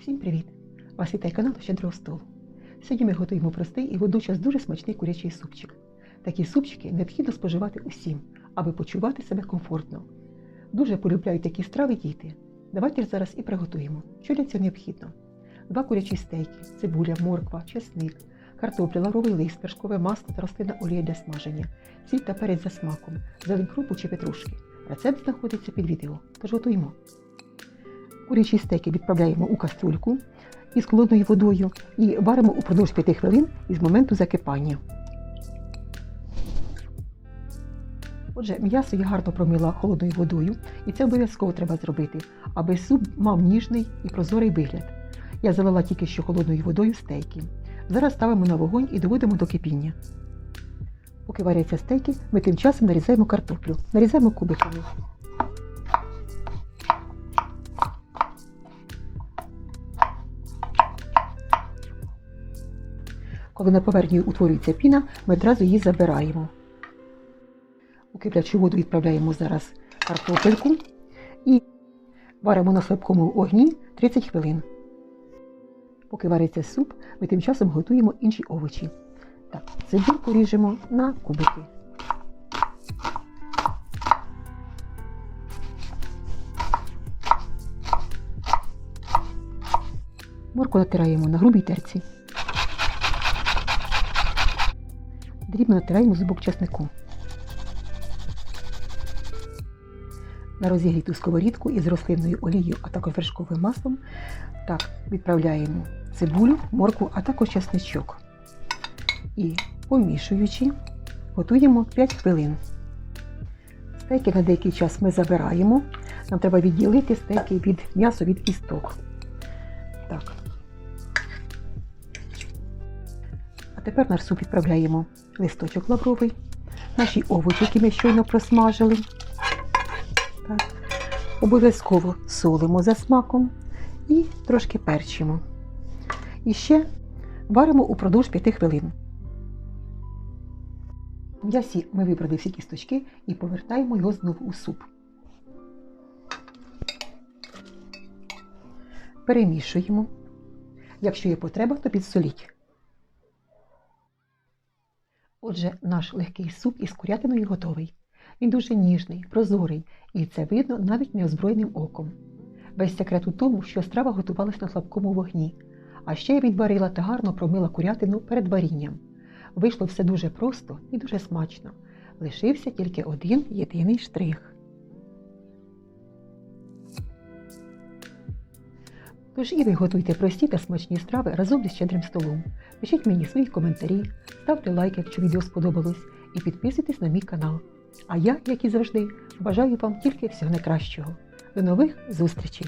Всім привіт! Вас вітає канал Щедрого столу. Сьогодні ми готуємо простий і водночас дуже смачний курячий супчик. Такі супчики необхідно споживати усім, аби почувати себе комфортно. Дуже полюбляють такі страви діти. Давайте ж зараз і приготуємо. Що для цього необхідно? Два курячі стейки, цибуля, морква, чесник, картопля, лавровий лист, вершкове масло та рослинна олія для смаження, сіль та перець за смаком, зелень крупу чи петрушки. Рецепт знаходиться під відео. Тож готуємо. Курячі стейки відправляємо у каструльку із холодною водою і варимо упродовж 5 хвилин із моменту закипання. Отже, м'ясо я гарно промила холодною водою, і це обов'язково треба зробити, аби суп мав ніжний і прозорий вигляд. Я залила тільки що холодною водою стейки. Зараз ставимо на вогонь і доводимо до кипіння. Поки варяться стейки, ми тим часом нарізаємо картоплю. Нарізаємо кубиками. Коли на поверхні утворюється піна, ми одразу її забираємо. У киплячу воду відправляємо зараз картопельку і варимо на слабкому огні 30 хвилин. Поки вариться суп, ми тим часом готуємо інші овочі. Так, цибульку ріжемо на кубики. Морку натираємо на грубій терці. Дрібно натираємо зубок чеснику. На розігріту сковорідку із рослинною олією, а також вершковим маслом. Так, відправляємо цибулю, моркву, а також чесничок. І помішуючи, готуємо 5 хвилин. Стейки на деякий час ми забираємо. Нам треба відділити стейки від м'яса від кісток. Так. Тепер наш суп відправляємо листочок лавровий, наші овочі, які ми щойно просмажили. Так. Обов'язково солимо за смаком і трошки перчимо. І ще варимо упродовж 5 хвилин. М'ясі ми вибрали всі кісточки і повертаємо його знову у суп. Перемішуємо. Якщо є потреба, то підсоліть. Отже, наш легкий суп із курятиною готовий. Він дуже ніжний, прозорий, і це видно навіть неозброєним оком. Весь секрет у тому, що страва готувалась на слабкому вогні, а ще я відварила та гарно промила курятину перед варінням. Вийшло все дуже просто і дуже смачно. Лишився тільки один єдиний штрих. Тож і ви готуйте прості та смачні страви разом зі щедрим столом. Пишіть мені свої коментарі, ставте лайк, якщо відео сподобалось, і підписуйтесь на мій канал. А я, як і завжди, бажаю вам тільки всього найкращого. До нових зустрічей!